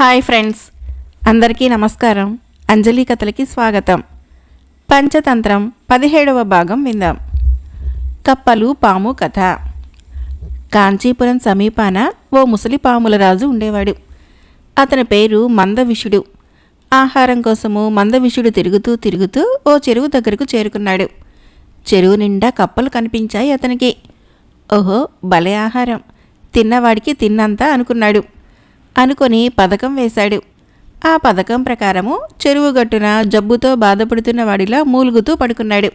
Hi friends. అందరికీ నమస్కారం. అంజలి కథలకి స్వాగతం. పంచతంత్రం పదిహేడవ భాగం విందాం. కప్పలు పాము కథ. కాంచీపురం సమీపాన ఓ ముసలి పాముల రాజు ఉండేవాడు. అతని పేరు మందవిషుడు. ఆహారం కోసము మందవిషుడు తిరుగుతూ తిరుగుతూ ఓ చెరువు దగ్గరకు చేరుకున్నాడు. చెరువు నిండా కప్పలు కనిపించాయి అతనికి. ఓహో భలే ఆహారం. తిన్నవాడికి తిన్నంత అనుకున్నాడు. అనుకొని పథకం వేశాడు. ఆ పథకం ప్రకారము చెరువు గట్టున జబ్బుతో బాధపడుతున్న వాడిలా మూలుగుతూ పడుకున్నాడు.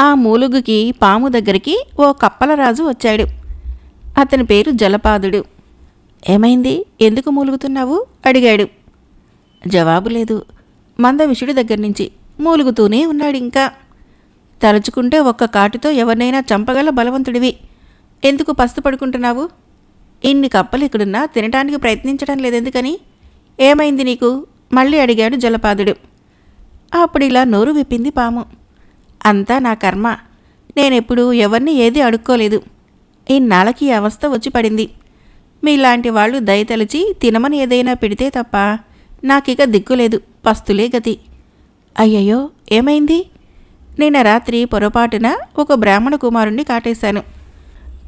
ఆ మూలుగుకి పాము దగ్గరికి ఓ కప్పలరాజు వచ్చాడు. అతని పేరు జలపాదుడు. ఏమైంది? ఎందుకు మూలుగుతున్నావు? అడిగాడు. జవాబు లేదు. మందవిషుడి దగ్గర నుంచి మూలుగుతూనే ఉన్నాడు ఇంకా. తలుచుకుంటే ఒక్క కాటుతో ఎవరినైనా చంపగల బలవంతుడివి. ఎందుకు పస్తు పడుకుంటున్నావు ఇన్ని కప్పలు ఇక్కడున్నా తినటానికి ప్రయత్నించడం లేదెందుకని? ఏమైంది నీకు? మళ్ళీ అడిగాడు జలపాదుడు. అప్పుడు ఇలా నోరు విప్పింది పాము. అంతా నా కర్మ. నేనెప్పుడు ఎవరిని ఏది అడుక్కోలేదు. ఇన్నాళ్ళకి అవస్థ వచ్చి పడింది. మీలాంటి వాళ్ళు దయతలిచి తినమని ఏదైనా పెడితే తప్ప నాకిక దిక్కులేదు పస్తులే గతి. అయ్యయ్యో ఏమైంది? నిన్న రాత్రి పొరపాటున ఒక బ్రాహ్మణ కుమారుణ్ణి కాటేశాను.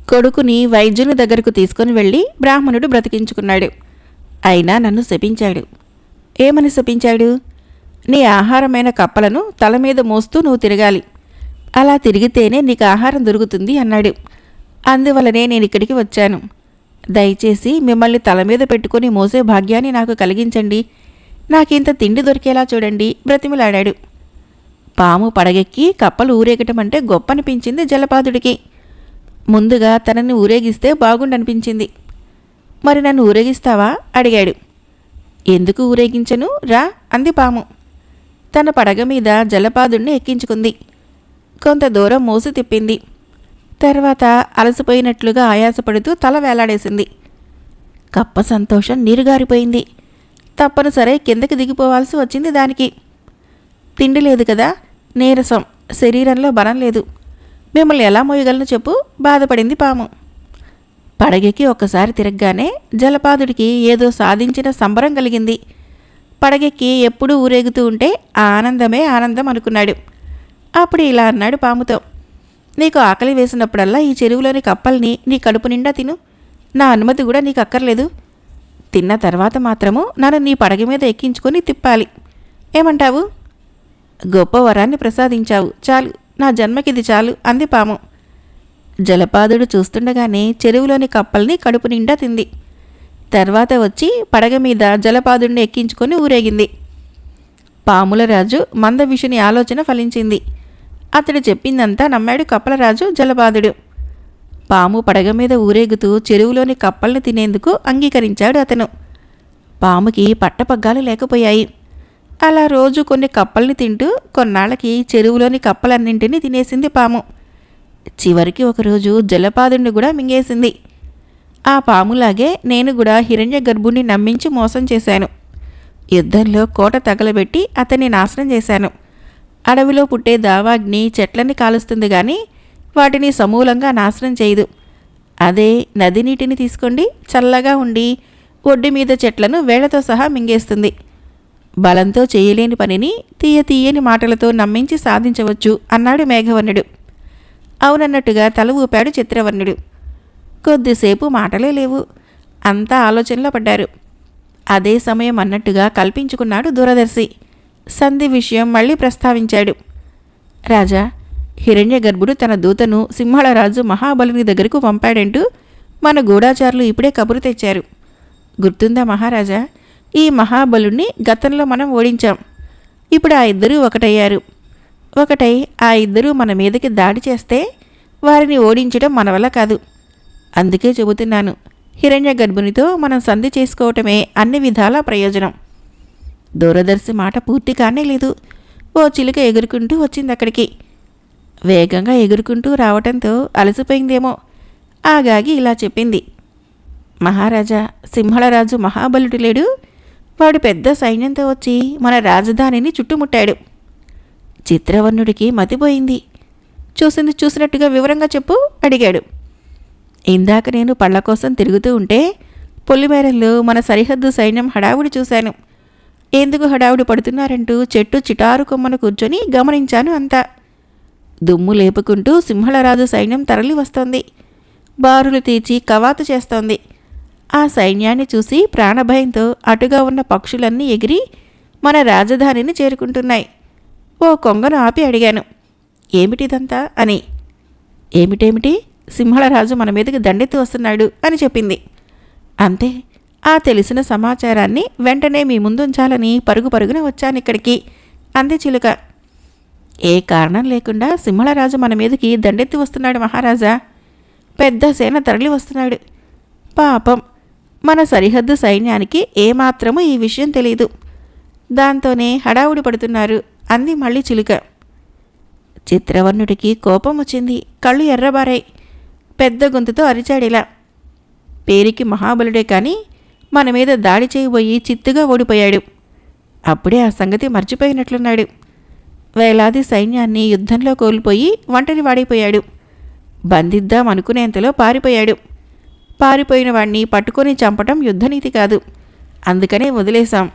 కొడుకుని వైద్యుని దగ్గరకు తీసుకుని వెళ్ళి బ్రాహ్మణుడు బ్రతికించుకున్నాడు. అయినా నన్ను శపించాడు. ఏమని శపించాడు? నీ ఆహారమైన కప్పలను తల మీద మోస్తూ నువ్వు తిరగాలి. అలా తిరిగితేనే నీకు ఆహారం దొరుకుతుంది అన్నాడు. అందువలనే నేను ఇక్కడికి వచ్చాను. దయచేసి మిమ్మల్ని తల మీద పెట్టుకుని మోసే భాగ్యాన్ని నాకు కలిగించండి. నాకింత తిండి దొరికేలా చూడండి బ్రతిమిలాడాడు. పాము పడగెక్కి కప్పలు ఊరేగటం అంటే గొప్పనిపించింది జలపాదుడికి. ముందుగా తనని ఊరేగిస్తే బాగుండనిపించింది. మరి నన్ను ఊరేగిస్తావా? అడిగాడు. ఎందుకు ఊరేగించను? రా అంది పాము. తన పడగ మీద జలపాదుణ్ణి ఎక్కించుకుంది. కొంత దూరం మోసి తిప్పింది. తర్వాత అలసిపోయినట్లుగా ఆయాసపడుతూ తల వేలాడేసింది. కప్ప సంతోషం నీరుగారిపోయింది. తప్పనిసరే కిందకి దిగిపోవాల్సి వచ్చింది దానికి. తిండి లేదు కదా? నీరసం. శరీరంలో బలం లేదు. మిమ్మల్ని ఎలా మోయగలను చెప్పు? బాధపడింది పాము. పడగకి ఒక్కసారి తిరగగానే జలపాదుడికి ఏదో సాధించిన సంబరం కలిగింది. పడగెక్కి ఎప్పుడూ ఊరేగుతూ ఉంటే ఆ ఆనందమే ఆనందం అనుకున్నాడు. అప్పుడు ఇలా అన్నాడు పాముతో నీకు ఆకలి వేసినప్పుడల్లా ఈ చెరువులోని కప్పల్ని నీ కడుపు నిండా తిను. నా అనుమతి కూడా నీకు అక్కర్లేదు. తిన్న తర్వాత మాత్రము నన్ను నీ పడగ మీద ఎక్కించుకొని తిప్పాలి. ఏమంటావు? గొప్ప వరాన్ని ప్రసాదించావు. చాలు. నా జన్మకిది చాలు అంది పాము. జలపాదుడు చూస్తుండగానే చెరువులోని కప్పల్ని కడుపు నిండా తింది. తర్వాత వచ్చి పడగ మీద జలపాదుడిని ఎక్కించుకొని ఊరేగింది. పాముల రాజు మందవిషుని ఆలోచన ఫలించింది. అతడు చెప్పిందంతా నమ్మాడు కప్పలరాజు జలపాదుడు. పాము పడగ మీద ఊరేగుతూ చెరువులోని కప్పల్ని తినేందుకు అంగీకరించాడు అతను. పాముకి పట్టపగ్గాలు లేకపోయాయి. అలా రోజు కొన్ని కప్పల్ని తింటూ కొన్నాళ్ళకి చెరువులోని కప్పలన్నింటినీ తినేసింది పాము. చివరికి ఒకరోజు జలపాదుణ్ణి కూడా మింగేసింది. ఆ పాములాగే నేను కూడా హిరణ్య గర్భుణ్ణి నమ్మించి మోసం చేశాను. యుద్ధంలో కోట తగలబెట్టి అతన్ని నాశనం చేశాను. అడవిలో పుట్టే దావాగ్ని చెట్లని కాలుస్తుంది కానీ వాటిని సమూలంగా నాశనం చేయదు. అదే నది నీటిని తీసుకోండి చల్లగా ఉండి ఒడ్డు మీద చెట్లను వేళ్ళతో సహా మింగేస్తుంది. బలంతో చేయలేని పనిని తీయ తీయని మాటలతో నమ్మించి సాధించవచ్చు అన్నాడు మేఘవర్ణుడు. అవునన్నట్టుగా తల ఊపాడు చిత్రవర్ణుడు. కొద్దిసేపు మాటలే లేవు. అంతా ఆలోచనలో పడ్డారు. అదే సమయం అన్నట్టుగా కల్పించుకున్నాడు దూరదర్శి. సంధి విషయం మళ్ళీ ప్రస్తావించాడు. రాజా హిరణ్య గర్భుడు తన దూతను సింహళరాజు మహాబలుని దగ్గరకు పంపాడంటూ మన గూఢాచారులు ఇప్పుడే కబురు తెచ్చారు. గుర్తుందా మహారాజా ఈ మహాబలుణ్ణి గతంలో మనం ఓడించాం. ఇప్పుడు ఆ ఇద్దరూ ఒకటయ్యారు. ఒకటై ఆ ఇద్దరూ మన మీదకి దాడి చేస్తే వారిని ఓడించడం మన వల్ల కాదు. అందుకే చెబుతున్నాను హిరణ్య గర్భునితో మనం సంధి చేసుకోవటమే అన్ని విధాల ప్రయోజనం. దూరదర్శి మాట పూర్తి కానే లేదు. ఓ చిలుక ఎగురుకుంటూ వచ్చింది అక్కడికి. వేగంగా ఎగురుకుంటూ రావటంతో అలసిపోయిందేమో. ఆగాగి ఇలా చెప్పింది మహారాజా సింహళరాజు మహాబలుడు లేడు? వాడు పెద్ద సైన్యంతో వచ్చి మన రాజధానిని చుట్టుముట్టాడు. చిత్రవర్ణుడికి మతిపోయింది. చూసింది చూసినట్టుగా వివరంగా చెప్పు అడిగాడు. ఇందాక నేను పళ్ళ కోసం తిరుగుతూ ఉంటే పొల్లిమేరల్లో మన సరిహద్దు సైన్యం హడావుడి చూశాను. ఎందుకు హడావుడి పడుతున్నారంటూ చెట్టు చిటారు కొమ్మను కూర్చొని గమనించాను అంతా. దుమ్ము లేపుకుంటూ సింహళరాజు సైన్యం తరలి వస్తోంది బారులు తీర్చి కవాతు చేస్తోంది. ఆ సైన్యాన్ని చూసి ప్రాణభయంతో అటుగా ఉన్న పక్షులన్నీ ఎగిరి మన రాజధానిని చేరుకుంటున్నాయి. ఓ కొంగను ఆపి అడిగాను. ఏమిటిదంతా? అని. ఏమిటేమిటి? సింహళరాజు మన మీదకి దండెత్తి వస్తున్నాడు అని చెప్పింది. అంతే. ఆ తెలిసిన సమాచారాన్ని వెంటనే మీ ముందుంచాలని పరుగు పరుగున వచ్చాను ఇక్కడికి. అంది చిలుక. ఏ కారణం లేకుండా సింహళరాజు మన మీదకి దండెత్తి వస్తున్నాడు మహారాజా. పెద్ద సేన తరలి వస్తున్నాడు. పాపం. మన సరిహద్దు సైన్యానికి ఏమాత్రమూ ఈ విషయం తెలియదు దాంతోనే హడావుడి పడుతున్నారు. అంది మళ్ళీ చిలుక. చిత్రవర్ణుడికి కోపం వచ్చింది. కళ్ళు ఎర్రబారాయి. పెద్ద గొంతుతో అరిచాడిలా. పేరికి మహాబలుడే కానీ మన మీద దాడి చేయబోయి చిత్తుగా ఓడిపోయాడు. అప్పుడే ఆ సంగతి మర్చిపోయినట్లున్నాడు. వేలాది సైన్యాన్ని యుద్ధంలో కోల్పోయి ఒంటరి వాడైపోయాడు. బంధిద్దాం అనుకునేంతలో పారిపోయాడు. పారిపోయిన వాణ్ణి పట్టుకొని చంపటం యుద్ధనీతి కాదు. అందుకనే వదిలేశాం.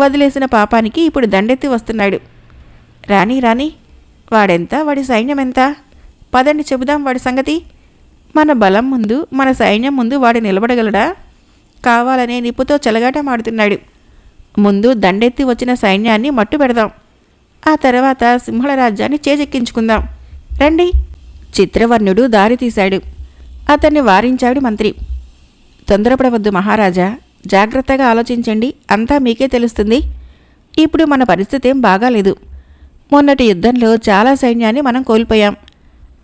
వదిలేసిన పాపానికి ఇప్పుడు దండెత్తి వస్తున్నాడు. రాని రాని వాడెంత? వాడి సైన్యం ఎంత పదండి చెబుదాం వాడి సంగతి. మన బలం ముందు మన సైన్యం ముందు వాడు నిలబడగలడా? కావాలనే నిప్పుతో చెలగాటమాడుతున్నాడు ముందు దండెత్తి వచ్చిన సైన్యాన్ని మట్టు పెడదాం. ఆ తర్వాత సింహళ రాజ్యాన్ని చేజెక్కించుకుందాం. రండి. చిత్రవర్ణుడు దారి తీశాడు. అతన్ని వారించాడు మంత్రి. తొందరపడవద్దు మహారాజా జాగ్రత్తగా ఆలోచించండి అంతా మీకే తెలుస్తుంది. ఇప్పుడు మన పరిస్థితి ఏం బాగాలేదు. మొన్నటి యుద్ధంలో చాలా సైన్యాన్ని మనం కోల్పోయాం.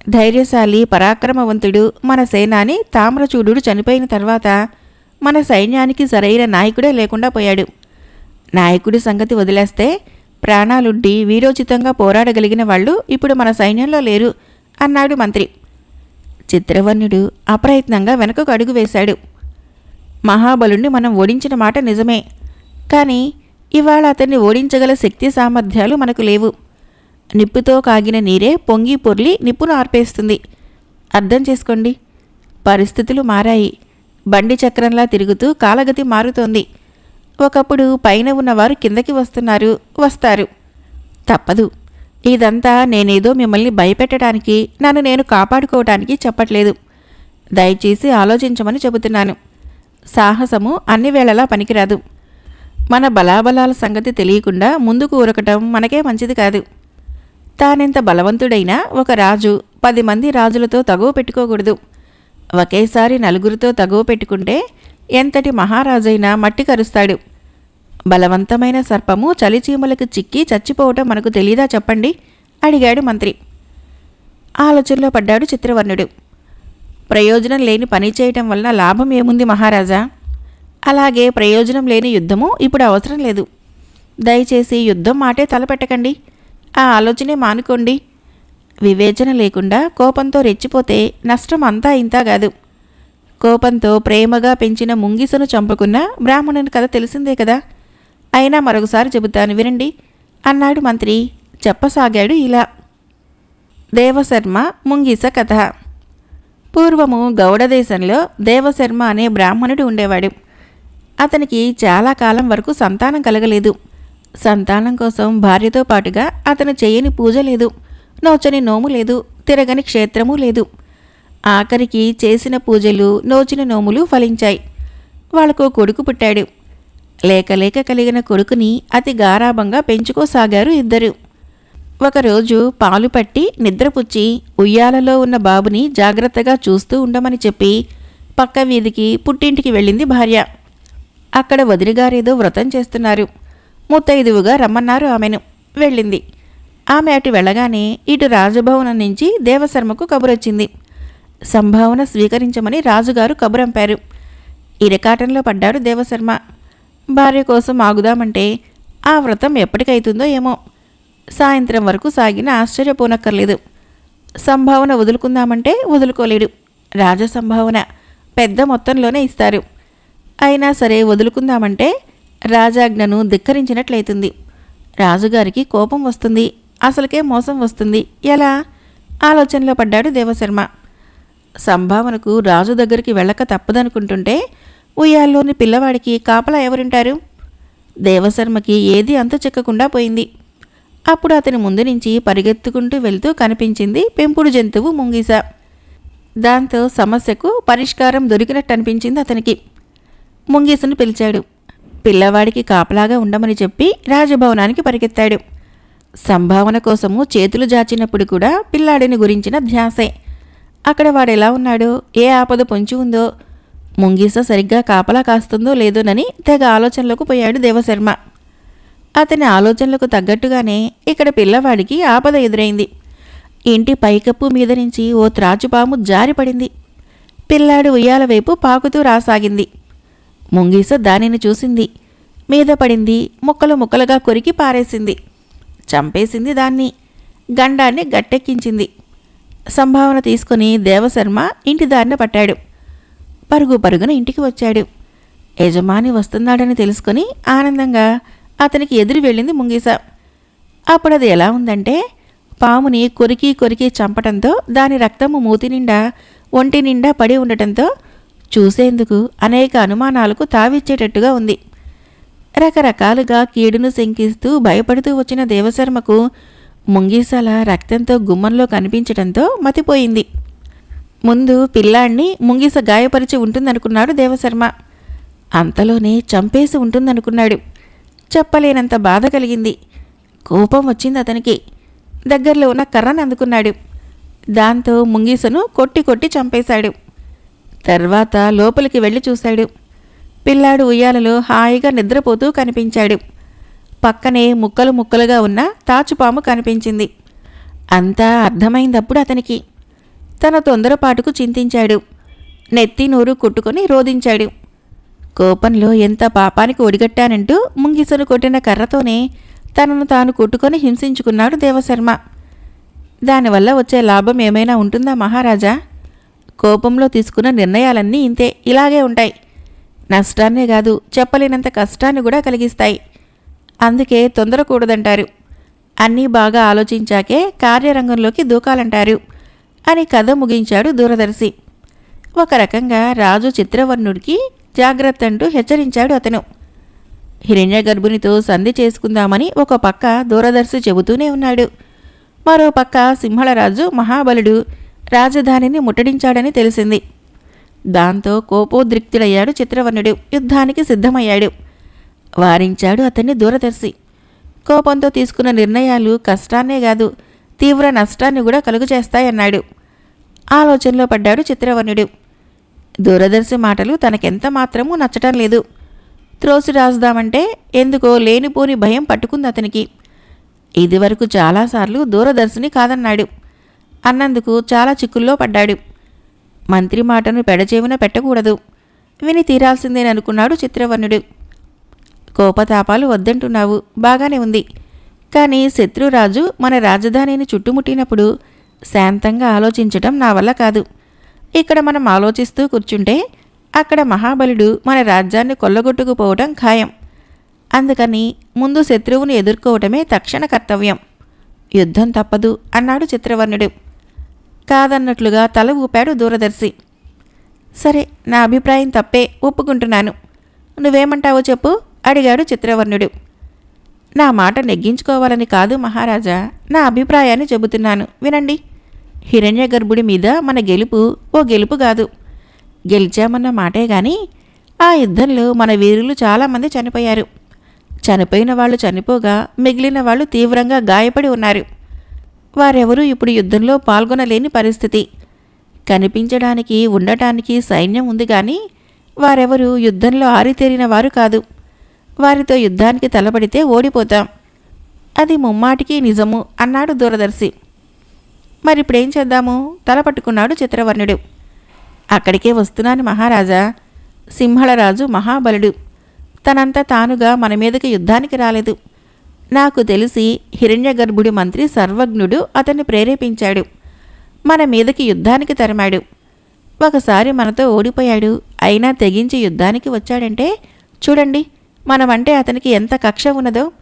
ధైర్యశాలి పరాక్రమవంతుడు మన సేనాని తామ్రచూడు చనిపోయిన తర్వాత మన సైన్యానికి సరైన నాయకుడే లేకుండా పోయాడు. నాయకుడి సంగతి వదిలేస్తే ప్రాణాలుడ్డి వీరోచితంగా పోరాడగలిగిన వాళ్ళు ఇప్పుడు మన సైన్యంలో లేరు అన్నాడు మంత్రి. చిత్రవర్ణుడు అప్రయత్నంగా వెనకకు అడుగు వేశాడు. మహాబలుణ్ణి మనం ఓడించిన మాట నిజమే. కానీ ఇవాళ అతన్ని ఓడించగల శక్తి సామర్థ్యాలు మనకు లేవు. నిప్పుతో కాగిన నీరే పొంగి పొర్లి నిప్పును ఆర్పేస్తుంది. అర్థం చేసుకోండి. పరిస్థితులు మారాయి. బండి చక్రంలా తిరుగుతూ కాలగతి మారుతోంది. ఒకప్పుడు పైన ఉన్నవారు కిందకి వస్తున్నారు వస్తారు. తప్పదు. ఇదంతా నేనేదో మిమ్మల్ని భయపెట్టడానికి నన్ను నేను కాపాడుకోవటానికి చెప్పట్లేదు. దయచేసి ఆలోచించమని చెబుతున్నాను. సాహసము అన్ని వేళలా పనికిరాదు. మన బలాబలాల సంగతి తెలియకుండా ముందుకు ఊరకటం మనకే మంచిది కాదు. తానెంత బలవంతుడైనా ఒక రాజు పది మంది రాజులతో తగువ పెట్టుకోకూడదు. ఒకేసారి నలుగురితో తగువ పెట్టుకుంటే ఎంతటి మహారాజైనా మట్టి కరుస్తాడు. బలవంతమైన సర్పము చలిచీమలకు చిక్కి చచ్చిపోవటం మనకు తెలీదా చెప్పండి? అడిగాడు మంత్రి. ఆలోచనలో పడ్డాడు చిత్రవర్ణుడు. ప్రయోజనం లేని పని చేయటం వలన లాభం ఏముంది మహారాజా? అలాగే ప్రయోజనం లేని యుద్ధము ఇప్పుడు అవసరం లేదు. దయచేసి యుద్ధం మాటే తలపెట్టకండి. ఆ ఆలోచనే మానుకోండి. వివేచన లేకుండా కోపంతో రెచ్చిపోతే నష్టం అంతా ఇంతా కాదు. కోపంతో ప్రేమగా పెంచిన ముంగిసను చంపుకున్న బ్రాహ్మణుని కథ తెలిసిందే కదా? అయినా మరొకసారి చెబుతాను వినండి. అన్నాడు మంత్రి. చెప్పసాగాడు ఇలా. దేవశర్మ ముంగిస కథ. పూర్వము గౌడ దేశంలో దేవశర్మ అనే బ్రాహ్మణుడు ఉండేవాడు. అతనికి చాలా కాలం వరకు సంతానం కలగలేదు. సంతానం కోసం భార్యతో పాటుగా అతను చేయని పూజ లేదు. నోచని నోము లేదు. తిరగని క్షేత్రము లేదు. ఆఖరికి చేసిన పూజలు నోచిన నోములు ఫలించాయి. వాళ్ళకు కొడుకు పుట్టాడు. లేక లేక కలిగిన కొడుకుని అతి గారాభంగా పెంచుకోసాగారు ఇద్దరు. ఒకరోజు పాలు పట్టి నిద్రపుచ్చి ఉయ్యాలలో ఉన్న బాబుని జాగ్రత్తగా చూస్తూ ఉండమని చెప్పి పక్క వీధికి పుట్టింటికి వెళ్ళింది భార్య. అక్కడ వదిలిగారేదో వ్రతం చేస్తున్నారు. ముత్తైదువుగా రమ్మన్నారు ఆమెను. వెళ్ళింది. ఆమె అటు వెళ్ళగానే ఇటు రాజభవనం నుంచి దేవశర్మకు కబురొచ్చింది. సంభావన స్వీకరించమని రాజుగారు కబురంపారు. ఇరకాటంలో పడ్డారు దేవశర్మ. భార్య కోసం ఆగుదామంటే ఆ వ్రతం ఎప్పటికైతుందో ఏమో. సాయంత్రం వరకు సాగిన ఆశ్చర్యపోనక్కర్లేదు. సంభావన వదులుకుందామంటే వదులుకోలేడు. రాజ సంభావన పెద్ద మొత్తంలోనే ఇస్తారు. అయినా సరే వదులుకుందామంటే రాజాజ్ఞను ధిక్కరించినట్లయితుంది. రాజుగారికి కోపం వస్తుంది. అసలుకే మోసం వస్తుంది. ఎలా? ఆలోచనలో పడ్డాడు దేవశర్మ. సంభావనకు రాజు దగ్గరికి వెళ్ళక తప్పదనుకుంటుంటే ఉయ్యాల్లోని పిల్లవాడికి కాపలా ఎవరుంటారు? దేవశర్మకి ఏది అంత చిక్కకుండా పోయింది. అప్పుడు అతని ముందు నుంచి పరిగెత్తుకుంటూ వెళ్తూ కనిపించింది పెంపుడు జంతువు ముంగీస. దాంతో సమస్యకు పరిష్కారం దొరికినట్టు అనిపించింది అతనికి. ముంగీసను పిలిచాడు. పిల్లవాడికి కాపలాగా ఉండమని చెప్పి రాజభవనానికి పరిగెత్తాడు. సంభావన కోసము చేతులు జాచినప్పుడు కూడా పిల్లాడిని గురించిన ధ్యాసే. అక్కడ వాడెలా ఉన్నాడో? ఏ ఆపద పొంచి ఉందో? ముంగీస సరిగ్గా కాపలా కాస్తుందో లేదోనని తెగ ఆలోచనలకు పోయాడు దేవశర్మ. అతని ఆలోచనలకు తగ్గట్టుగానే ఇక్కడ పిల్లవాడికి ఆపద ఎదురైంది. ఇంటి పైకప్పు మీద నుంచి ఓ త్రాచుపాము జారిపడింది పిల్లాడు ఉయ్యాల వైపు పాకుతూ రాసాగింది. ముంగీస దానిని చూసింది. మీద పడింది ముక్కలు ముక్కలుగా కొరికి పారేసింది. చంపేసింది దాన్ని. గండాన్ని గట్టెక్కించింది. సంభావన తీసుకుని దేవశర్మ ఇంటి దారిన పట్టాడు. పరుగు పరుగున ఇంటికి వచ్చాడు. యజమాని వస్తున్నాడని తెలుసుకొని ఆనందంగా అతనికి ఎదురు వెళ్ళింది ముంగీస. అప్పుడు అది ఎలా ఉందంటే పాముని కొరికి కొరికి చంపటంతో దాని రక్తము మూతి నిండా ఒంటి నిండా పడి ఉండటంతో చూసేందుకు అనేక అనుమానాలకు తావిచ్చేటట్టుగా ఉంది. రకరకాలుగా కీడును శంకిస్తూ భయపడుతూ వచ్చిన దేవశర్మకు ముంగీసల రక్తంతో గుమ్మంలో కనిపించడంతో మతిపోయింది. ముందు పిల్లాణ్ణి ముంగిస గాయపరిచి ఉంటుందనుకున్నాడు దేవశర్మ. అంతలోనే చంపేసి ఉంటుందనుకున్నాడు. చెప్పలేనంత బాధ కలిగింది. కోపం వచ్చింది అతనికి. దగ్గరలో ఉన్న కర్రను అందుకున్నాడు. దాంతో ముంగీసను కొట్టి కొట్టి చంపేశాడు. తర్వాత లోపలికి వెళ్ళి చూశాడు. పిల్లాడు ఉయ్యాలలో హాయిగా నిద్రపోతూ కనిపించాడు. పక్కనే ముక్కలు ముక్కలుగా ఉన్న తాచుపాము కనిపించింది. అంతా అర్థమైందప్పుడు అతనికి. తన తొందరపాటుకు చింతించాడు. నెత్తి నూరు కొట్టుకొని రోధించాడు. కోపంలో ఎంత పాపానికి ఒడిగట్టానంటూ ముంగిసను కొట్టిన కర్రతోనే తనను తాను కొట్టుకొని హింసించుకున్నాడు దేవశర్మ. దానివల్ల వచ్చే లాభం ఏమైనా ఉంటుందా మహారాజా? కోపంలో తీసుకున్న నిర్ణయాలన్నీ ఇంతే ఇలాగే ఉంటాయి. నష్టాన్నే కాదు చెప్పలేనంత కష్టాన్ని కూడా కలిగిస్తాయి. అందుకే తొందరకూడదంటారు. అన్నీ బాగా ఆలోచించాకే కార్యరంగంలోకి దూకాలంటారు. అని కథ ముగించాడు దూరదర్శి. ఒక రకంగా రాజు చిత్రవర్ణుడికి జాగ్రత్త అంటూ హెచ్చరించాడు అతను. హిరణ్య గర్భునితో సంధి చేసుకుందామని ఒక పక్క దూరదర్శి చెబుతూనే ఉన్నాడు. మరో పక్క సింహళరాజు మహాబలుడు రాజధానిని ముట్టడించాడని తెలిసింది. దాంతో కోపోద్రిక్తుడయ్యాడు చిత్రవర్ణుడు. యుద్ధానికి సిద్ధమయ్యాడు. వారించాడు అతన్ని దూరదర్శి. కోపంతో తీసుకున్న నిర్ణయాలు కష్టాన్నే కాదు తీవ్ర నష్టాన్ని కూడా కలుగు చేస్తాయన్నాడు ఆలోచనలో పడ్డాడు చిత్రవర్ణుడు. దూరదర్శి మాటలు తనకెంత మాత్రమూ నచ్చటం లేదు. త్రోసి రాసుదామంటే ఎందుకో లేనిపోని భయం పట్టుకుంది అతనికి. ఇదివరకు చాలాసార్లు దూరదర్శిని కాదన్నాడు. అన్నందుకు చాలా చిక్కుల్లో పడ్డాడు. మంత్రి మాటను పెడచేవిన పెట్టకూడదు. విని తీరాల్సిందేననుకున్నాడు చిత్రవర్ణుడు. కోపతాపాలు వద్దంటున్నావు బాగానే ఉంది. కానీ శత్రురాజు మన రాజధానిని చుట్టుముట్టినప్పుడు శాంతంగా ఆలోచించటం నా వల్ల కాదు. ఇక్కడ మనం ఆలోచిస్తూ కూర్చుంటే అక్కడ మహాబలుడు మన రాజ్యాన్ని కొల్లగొట్టుకుపోవటం ఖాయం. అందుకని ముందు శత్రువుని ఎదుర్కోవటమే తక్షణ కర్తవ్యం. యుద్ధం తప్పదు అన్నాడు చిత్రవర్ణుడు. కాదన్నట్లుగా తల ఊపాడు దూరదర్శి. సరే నా అభిప్రాయం తప్పే ఒప్పుకుంటున్నాను. నువ్వేమంటావో చెప్పు అడిగాడు చిత్రవర్ణుడు. నా మాట నెగ్గించుకోవాలని కాదు మహారాజా నా అభిప్రాయాన్ని చెబుతున్నాను. వినండి. హిరణ్య గర్భుడి మీద మన గెలుపు ఓ గెలుపు కాదు. గెలిచామన్న మాటే గాని ఆ యుద్ధంలో మన వీరులు చాలామంది చనిపోయారు. చనిపోయిన వాళ్ళు చనిపోగా మిగిలిన వాళ్ళు తీవ్రంగా గాయపడి ఉన్నారు. వారెవరూ ఇప్పుడు యుద్ధంలో పాల్గొనలేని పరిస్థితి. కనిపించడానికి ఉండటానికి సైన్యం ఉంది కానీ వారెవరూ యుద్ధంలో ఆరితేరిన వారు కాదు. వారితో యుద్ధానికి తలపడితే ఓడిపోతాం. అది ముమ్మాటికి నిజము అన్నాడు దూరదర్శి. మరి ఇప్పుడేం చేద్దాము? తల పట్టుకున్నాడు చిత్రవర్ణుడు. అక్కడికే వస్తున్నాను మహారాజా. సింహళరాజు మహాబలుడు. తనంత తానుగా మన మీదకి యుద్ధానికి రాలేదు. నాకు తెలిసి హిరణ్యగర్భుడి మంత్రి సర్వజ్ఞుడు అతన్ని ప్రేరేపించాడు. మన మీదకి యుద్ధానికి తరిమాడు. ఒకసారి మనతో ఓడిపోయాడు. అయినా తెగించి యుద్ధానికి వచ్చాడంటే చూడండి మనమంటే అతనికి ఎంత కక్ష ఉన్నదో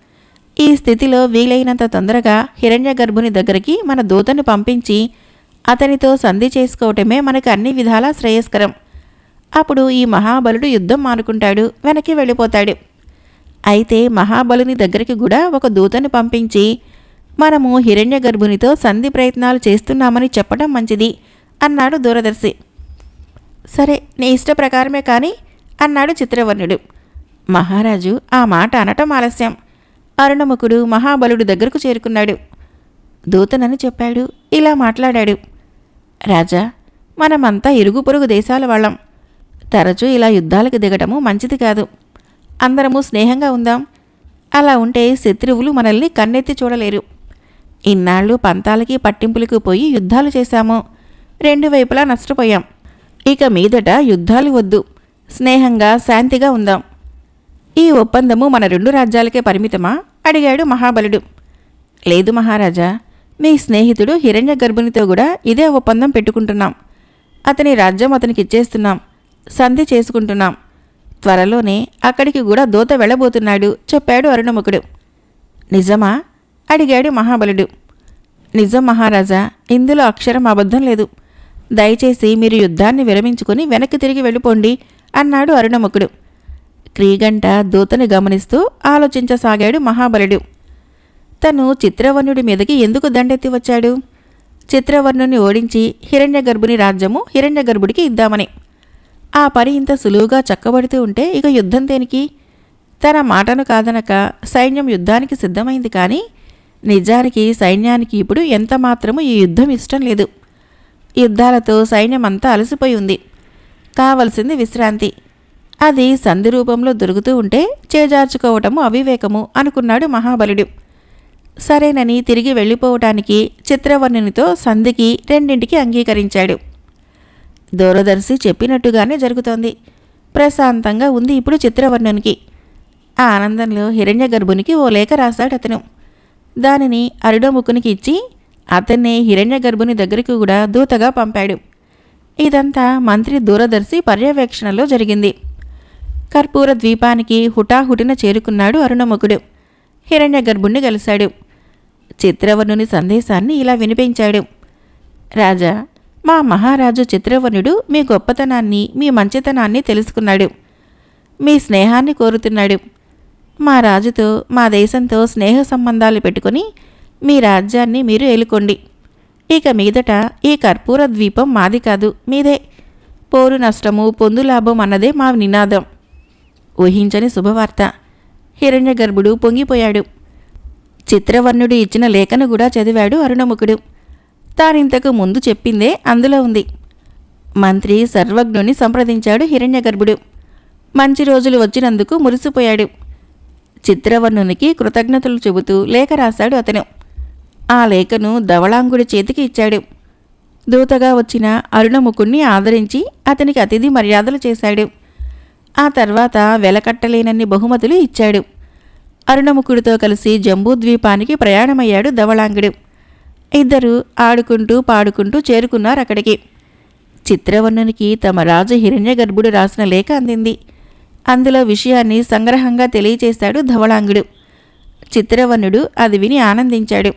ఈ స్థితిలో వీలైనంత తొందరగా హిరణ్య గర్భుని దగ్గరికి మన దూతను పంపించి అతనితో సంధి చేసుకోవటమే మనకు అన్ని విధాలా శ్రేయస్కరం. అప్పుడు ఈ మహాబలుడు యుద్ధం మానుకుంటాడు వెనక్కి వెళ్ళిపోతాడు. అయితే మహాబలుని దగ్గరికి కూడా ఒక దూతను పంపించి మనము హిరణ్య గర్భునితో సంధి ప్రయత్నాలు చేస్తున్నామని చెప్పడం మంచిది అన్నాడు దూరదర్శి. సరే నీ ఇష్ట ప్రకారమే కానీ అన్నాడు చిత్రవర్ణుడు. మహారాజు ఆ మాట అనటం ఆలస్యం. అరుణముఖుడు మహాబలుడు దగ్గరకు చేరుకున్నాడు. దూతనని చెప్పాడు. ఇలా మాట్లాడాడు. రాజా మనమంతా ఇరుగు పొరుగు దేశాల వాళ్ళం. తరచూ ఇలా యుద్ధాలకు దిగటము మంచిది కాదు. అందరము స్నేహంగా ఉందాం. అలా ఉంటే శత్రువులు మనల్ని కన్నెత్తి చూడలేరు. ఇన్నాళ్ళు పంతాలకి పట్టింపులకు పోయి యుద్ధాలు చేశాము. రెండు వైపులా నష్టపోయాం. ఇక మీదట యుద్ధాలు వద్దు. స్నేహంగా శాంతిగా ఉందాం. ఈ ఒప్పందము మన రెండు రాజ్యాలకే పరిమితమా? అడిగాడు మహాబలుడు. లేదు మహారాజా మీ స్నేహితుడు హిరణ్య గర్భునితో కూడా ఇదే ఒప్పందం పెట్టుకుంటున్నాం. అతని రాజ్యం అతనికి ఇచ్చేస్తున్నాం. సంధి చేసుకుంటున్నాం. త్వరలోనే అక్కడికి కూడా దూత వెళ్ళబోతున్నాడు చెప్పాడు అరుణముఖుడు. నిజమా? అడిగాడు మహాబలుడు. నిజం మహారాజా ఇందులో అక్షరం అబద్ధం లేదు. దయచేసి మీరు యుద్ధాన్ని విరమించుకొని వెనక్కి తిరిగి వెళ్ళిపోండి అన్నాడు అరుణముఖుడు. క్రీగంట దూతని గమనిస్తూ ఆలోచించసాగాడు మహాబలుడు. తను చిత్రవర్ణుడి మీదకి ఎందుకు దండెత్తి వచ్చాడు? చిత్రవర్ణుని ఓడించి హిరణ్య గర్భుని రాజ్యము హిరణ్య గర్భుడికి ఇద్దామని. ఆ పని ఇంత సులువుగా చక్కబడుతూ ఉంటే ఇక యుద్ధం దేనికి? తన మాటను కాదనక సైన్యం యుద్ధానికి సిద్ధమైంది కానీ నిజానికి సైన్యానికి ఇప్పుడు ఎంత మాత్రము ఈ యుద్ధం ఇష్టం లేదు. యుద్ధాలతో సైన్యం అంతా అలసిపోయి ఉంది. కావలసింది విశ్రాంతి. అది సంధి రూపంలో దొరుకుతూ ఉంటే చేజార్చుకోవటము అవివేకము అనుకున్నాడు మహాబలుడు. సరేనని తిరిగి వెళ్ళిపోవటానికి చిత్రవర్ణునితో సంధికి రెండింటికి అంగీకరించాడు. దూరదర్శి చెప్పినట్టుగానే జరుగుతోంది. ప్రశాంతంగా ఉంది ఇప్పుడు చిత్రవర్ణునికి. ఆ ఆనందంలో హిరణ్య గర్భునికి ఓ లేఖ రాశాడు అతను. దానిని అరుడముఖునికి ఇచ్చి అతన్నే హిరణ్య గర్భుని దగ్గరికి కూడా దూతగా పంపాడు. ఇదంతా మంత్రి దూరదర్శి పర్యవేక్షణలో జరిగింది. కర్పూర ద్వీపానికి హుటాహుటిన చేరుకున్నాడు అరుణముఖుడు హిరణ్య గర్భుణ్ణి కలిశాడు చిత్రవర్ణుని సందేశాన్ని ఇలా వినిపించాడు. రాజా మా మహారాజు చిత్రవర్ణుడు మీ గొప్పతనాన్ని మీ మంచితనాన్ని తెలుసుకున్నాడు. మీ స్నేహాన్ని కోరుతున్నాడు. మా రాజుతో మా దేశంతో స్నేహ సంబంధాలు పెట్టుకొని మీ రాజ్యాన్ని మీరు ఏలుకోండి. ఇక మీదట ఈ కర్పూర ద్వీపం మాది కాదు మీదే. పోరు నష్టము పొందు లాభం అన్నదే మా నినాదం. ఊహించని శుభవార్త. హిరణ్య గర్భుడు పొంగిపోయాడు. చిత్రవర్ణుడు ఇచ్చిన లేఖను కూడా చదివాడు అరుణముఖుడు. తానింతకు ముందు చెప్పిందే అందులో ఉంది. మంత్రి సర్వజ్ఞుని సంప్రదించాడు హిరణ్యగర్భుడు. మంచి రోజులు వచ్చినందుకు మురిసిపోయాడు. చిత్రవర్ణునికి కృతజ్ఞతలు చెబుతూ లేఖ రాశాడు అతను. ఆ లేఖను ధవళాంగుడి చేతికి ఇచ్చాడు. దూతగా వచ్చిన అరుణముఖుణ్ణి ఆదరించి అతనికి అతిథి మర్యాదలు చేశాడు. ఆ తర్వాత వెలకట్టలేనన్ని బహుమతులు ఇచ్చాడు. అరుణముఖుడితో కలిసి జంబూద్వీపానికి ప్రయాణమయ్యాడు ధవళాంగుడు. ఇద్దరు ఆడుకుంటూ పాడుకుంటూ చేరుకున్నారు అక్కడికి. చిత్రవర్ణునికి తమ రాజు హిరణ్యగర్భుడు రాసిన లేఖ అందింది. అందులో విషయాన్ని సంగ్రహంగా తెలియచేశాడు ధవళాంగుడు. చిత్రవర్ణుడు అది విని ఆనందించాడు.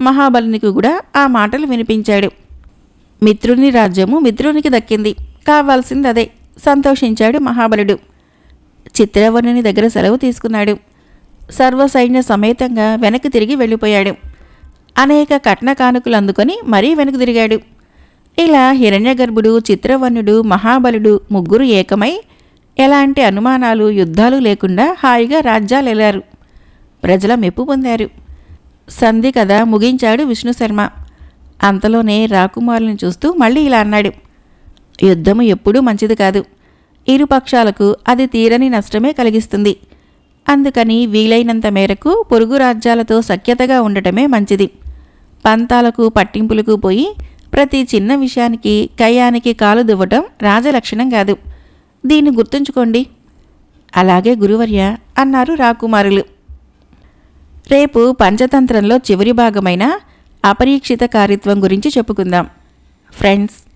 మహాబలునికి కూడా ఆ మాటలు వినిపించాడు. మిత్రుని రాజ్యము మిత్రునికి దక్కింది. కావాల్సింది అదే సంతోషించాడు మహాబలుడు. చిత్రవర్ణుని దగ్గర సెలవు తీసుకున్నాడు. సర్వసైన్య సమేతంగా వెనక్కి తిరిగి వెళ్ళిపోయాడు. అనేక కట్న కానుకలు అందుకొని మరీ వెనుక తిరిగాడు. ఇలా హిరణ్యగర్భుడు చిత్రవర్ణుడు మహాబలుడు ముగ్గురు ఏకమై ఎలాంటి అనుమానాలు యుద్ధాలు లేకుండా హాయిగా రాజ్యాలు వెళ్ళారు ప్రజల మెప్పు పొందారు. సంధి కథ ముగించాడు విష్ణు శర్మ అంతలోనే రాకుమారుని చూస్తూ మళ్ళీ ఇలా అన్నాడు. యుద్ధము ఎప్పుడూ మంచిది కాదు. ఇరు పక్షాలకు అది తీరని నష్టమే కలిగిస్తుంది. అందుకని వీలైనంత మేరకు పొరుగు రాజ్యాలతో సఖ్యతగా ఉండటమే మంచిది. పంతాలకు పట్టింపులకు పోయి ప్రతి చిన్న విషయానికి కయ్యానికి కాలు దువ్వటం రాజలక్షణం కాదు. దీన్ని గుర్తుంచుకోండి. అలాగే గురువర్య అన్నారు రాకుమారులు. రేపు పంచతంత్రంలో చివరి భాగమైన అపరీక్షిత కారిత్వం గురించి చెప్పుకుందాం. ఫ్రెండ్స్